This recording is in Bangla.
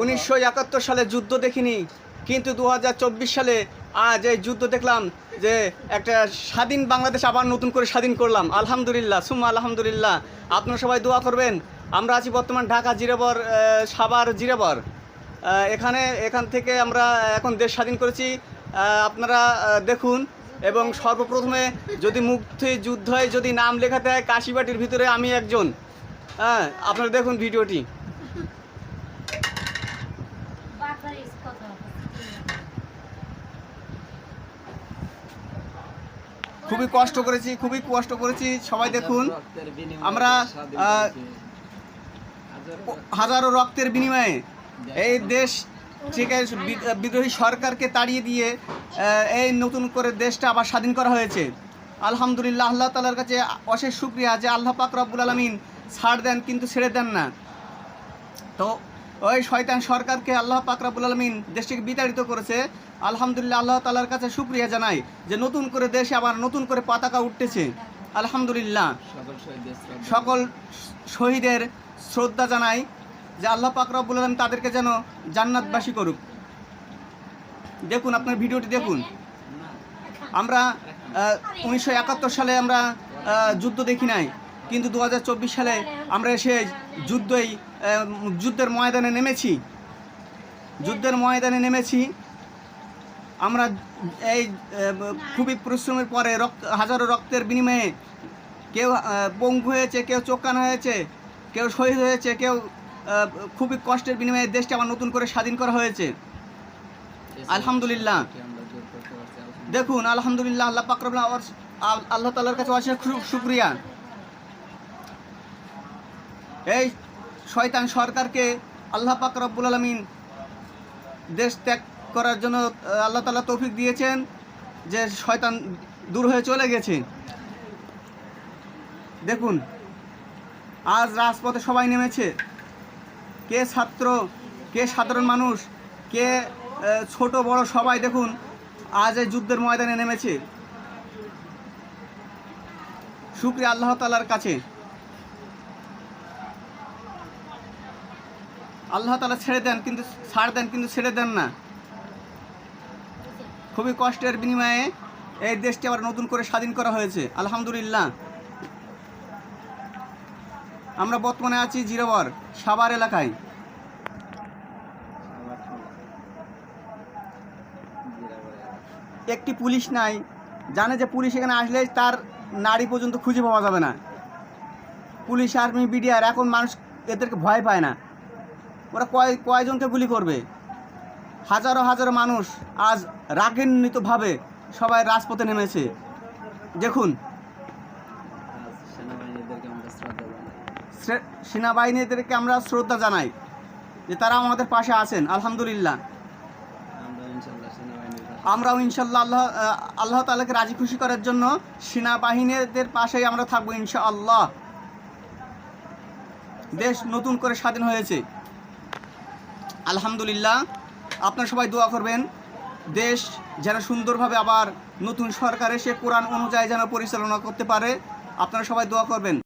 উনিশশো একাত্তর সালে যুদ্ধ দেখিনি, কিন্তু দু হাজার চব্বিশ সালে আজ এই যুদ্ধ দেখলাম যে একটা স্বাধীন বাংলাদেশ আবার নতুন করে স্বাধীন করলাম। আলহামদুলিল্লাহ, সুম্মা আলহামদুলিল্লাহ। আপনারা সবাই দোয়া করবেন, আমরা আছি বর্তমান ঢাকা জিরাবর সাবার জিরাবর এখানে, এখান থেকে আমরা এখন দেশ স্বাধীন করেছি। আপনারা দেখুন এবং সর্বপ্রথমে যদি মুক্তি যুদ্ধে যদি নাম লেখাতে হয় কাশিবাটির ভিতরে আমি একজন। হ্যাঁ আপনারা দেখুন ভিডিওটি। খুবই কষ্ট করেছি, খুবই কষ্ট করেছি। সবাই দেখুন, আমরা হাজারো রক্তের বিনিময়ে এই দেশ থেকে বিদ্রোহী সরকারকে তাড়িয়ে দিয়ে এই নতুন করে দেশটা আবার স্বাধীন করা হয়েছে। আলহামদুলিল্লাহ, আল্লাহ তালার কাছে অশেষ শুক্রিয়া যে আল্লাহ পাক রব্বুল আলমিন ছাড় দেন, কিন্তু ছেড়ে দেন না। তো ওই শয়তান সরকারকে আল্লাহ পাক রাব্বুল আলমিন দেশটিকে বিতাড়িত করেছে। আলহামদুলিল্লাহ আল্লাহ তালার কাছে শুক্রিয়া জানাই যে নতুন করে দেশে আবার নতুন করে পতাকা উঠতেছে। আলহামদুলিল্লাহ। সকল শহীদের শ্রদ্ধা। জানাই যে আল্লাহ পাক রব্বুল আলম তাদেরকে যেন জান্নাতবাসী করুক। দেখুন আপনার ভিডিওটি দেখুন। আমরা উনিশশো একাত্তর সালে আমরা যুদ্ধ দেখি নাই। কিন্তু দু হাজার চব্বিশ সালে আমরা এসে যুদ্ধই যুদ্ধের ময়দানে নেমেছি। যুদ্ধের ময়দানে নেমেছি। আমরা এই খুবই পরিশ্রমের পরে রক্ত হাজারো রক্তের বিনিময়ে কেউ পঙ্গু হয়েছে কেউ চোখানো হয়েছে কেউ শহীদ হয়েছে কেউ খুবই কষ্টের বিনিময়ে দেশটা আবার নতুন করে স্বাধীন করা হয়েছে। আলহামদুলিল্লাহ। দেখুন আলহামদুলিল্লাহ আল্লাহ পাকরবুল্লাহ আল্লাহ তালার কাছে অশেষ শুক্রিয়া। এই শয়তান সরকারকে আল্লাহ পাক রব্বুল আলমিন দেশ ত্যাগ করার জন্য আল্লাহ তালা তৌফিক দিয়েছেন যে শয়তান দূর হয়ে চলে গেছে। দেখুন, আজ রাজপথে সবাই নেমেছে। কে ছাত্র, কে সাধারণ মানুষ, কে ছোট, বড় সবাই দেখুন, আজ এই যুদ্ধের ময়দানে নেমেছে। শুক্রিয়া আল্লাহ তালার কাছে। আল্লাহ তালা ছেড়ে দেন, কিন্তু ছাড় দেন, কিন্তু ছেড়ে দেন না। খুবই কষ্টের বিনিময়ে এই দেশটি আবার নতুন করে স্বাধীন করা হয়েছে। আলহামদুলিল্লাহ। আমরা বর্তমানে আছি জিরাবর সাভার এলাকায়। একটি পুলিশ নাই, জানে যে পুলিশ এখানে আসলে তার নারী পর্যন্ত খুঁজে পাওয়া যাবে না। পুলিশ, আর্মি, বিডিআর, এখন মানুষ এদেরকে ভয় পায় না। ওরা কয় কয়জনকে গুলি করবে? হাজারো হাজারো মানুষ আজ রাগান্বিতভাবে সবাই রাজপথে নেমেছে। দেখুন। সেনাবাহিনীদেরকে আমরা শ্রদ্ধা জানাই যে তারা আমাদের পাশে আছেন, আলহামদুলিল্লাহ। আমরাও ইনশাল্লাহ আল্লাহ আল্লাহ তালাকে রাজি খুশি করার জন্য সেনাবাহিনীদের পাশেই আমরা থাকব ইনশাআল্লাহ। দেশ নতুন করে স্বাধীন হয়েছে। আলহামদুলিল্লাহ। আপনার সবাই দোয়া করবেন। দেশ যেন সুন্দরভাবে আবার নতুন সরকার এসে কোরআন অনুযায়ী যেন পরিচালনা করতে পারে। আপনারা সবাই দোয়া করবেন।